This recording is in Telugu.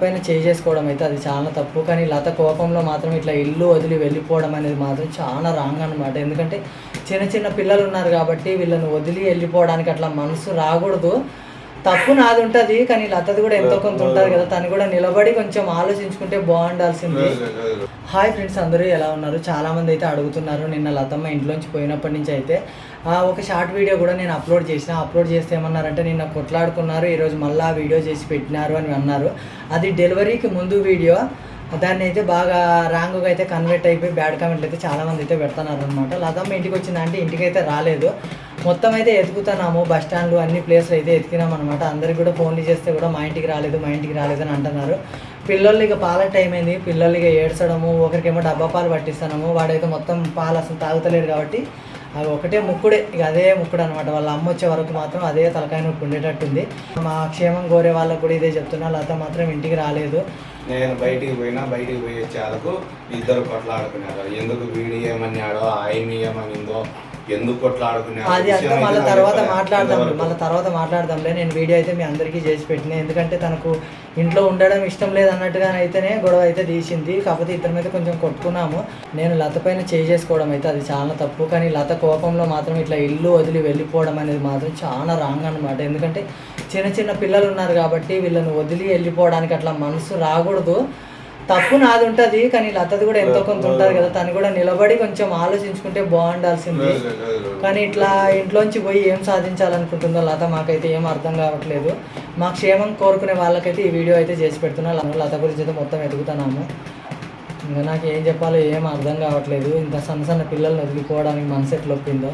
పైన చేసుకోవడం అయితే అది చాలా తప్పు. కానీ లత కోపంలో మాత్రం ఇట్లా ఇల్లు వదిలి వెళ్ళిపోవడం అనేది మాత్రం చాలా రాంగ్ అనమాట ఎందుకంటే చిన్న చిన్న పిల్లలు ఉన్నారు కాబట్టి వీళ్ళని వదిలి వెళ్ళిపోవడానికి అట్లా మనసు రాకూడదు. తప్పు నాది ఉంటుంది కానీ లతది కూడా ఎంతో కొంత ఉంటుంది కదా తను కూడా నిలబడి కొంచెం ఆలోచించుకుంటే బాగుండాల్సింది. హాయ్ ఫ్రెండ్స్ అందరూ ఎలా ఉన్నారు? చాలా మంది అయితే అడుగుతున్నారు నిన్న లతమ్మ ఇంట్లోంచి పోయినప్పటి నుంచి అయితే. ఒక షార్ట్ వీడియో కూడా నేను అప్లోడ్ చేసిన అప్లోడ్ చేస్తే ఏమన్నారంటే నిన్న కొట్లాడుకున్నారు ఈరోజు మళ్ళీ ఆ వీడియో చేసి పెట్టినారు అని అన్నారు. అది డెలివరీకి ముందు వీడియో. దాన్ని అయితే బాగా రాంగ్గా అయితే కన్వర్ట్ అయిపోయి బ్యాడ్ కామెంట్లు అయితే చాలా మంది అయితే పెడుతున్నారు అనమాట లతమ్మ ఇంటికి వచ్చిందంటే ఇంటికి అయితే రాలేదు. మొత్తం అయితే ఎతుకుతున్నాము బస్ స్టాండ్లు అన్ని ప్లేస్లు అయితే ఎతికినాం అనమాట అందరికి కూడా ఫోన్లు చేస్తే కూడా మా ఇంటికి రాలేదు మా ఇంటికి రాలేదు అని అంటున్నారు. పిల్లలు ఇక పాల టైం అయింది పిల్లలు ఇక ఏడ్చడము ఒకరికేమో డబ్బా పాలు పట్టిస్తాము వాడైతే మొత్తం పాలు అసలు తాగుతలేడు కాబట్టి అవి ఒకటే ముక్కుడే. ఇక అదే ముక్కుడు అనమాట వాళ్ళ అమ్మ వచ్చే వరకు మాత్రం అదే తలకాయ నొప్పి ఉండేటట్టుంది. మా క్షేమం కోరే వాళ్ళకు కూడా ఇదే చెప్తున్నా. లత మాత్రం ఇంటికి రాలేదు. నేను బయటికి పోయినా బయటికి పోయి వచ్చేందుకు ఇద్దరు కొట్లాడుకున్నారు ఎందుకు వీడి ఏమన్నాడో ఆయన ఏమనిందో ఎందుకు అది అంతా మళ్ళీ తర్వాత. మాట్లాడదాం. మళ్ళీ తర్వాత మాట్లాడదాంలే. నేను వీడియో అయితే మీ అందరికీ చేసి పెట్టిన. ఎందుకంటే తనకు ఇంట్లో ఉండడం ఇష్టం లేదు అన్నట్టుగా అయితేనే గొడవ అయితే తీసింది. కాకపోతే ఇద్దరి మీద కొంచెం కొట్టుకున్నాము. నేను లత పైన చేసుకోవడం అయితే అది చాలా తప్పు. కానీ లత కోపంలో మాత్రం ఇట్లా ఇల్లు వదిలి వెళ్ళిపోవడం అనేది మాత్రం చాలా రాంగ్ అనమాట ఎందుకంటే చిన్న చిన్న పిల్లలు ఉన్నారు కాబట్టి వీళ్ళని వదిలి వెళ్ళిపోవడానికి అట్లా మనసు రాకూడదు. తప్పు నాది ఉంటుంది కానీ లతది కూడా ఎంతో కొంత ఉంటుంది కదా. తను కూడా నిలబడి కొంచెం ఆలోచించుకుంటే బాగుండాల్సింది. కానీ ఇట్లా ఇంట్లోంచి పోయి ఏం సాధించాలనుకుంటుందో లత మాకైతే ఏం అర్థం కావట్లేదు. మా క్షేమం కోరుకునే వాళ్ళకైతే ఈ వీడియో అయితే చేసి పెడుతున్నా. లత గురించి అయితే మొత్తం ఎదుగుతున్నాము. ఇంకా నాకు ఏం చెప్పాలో ఏం అర్థం కావట్లేదు. ఇంత సన్న సన్న పిల్లల్ని వదిలిపోవడానికి మనసు ఎట్లా ఒప్పిందో.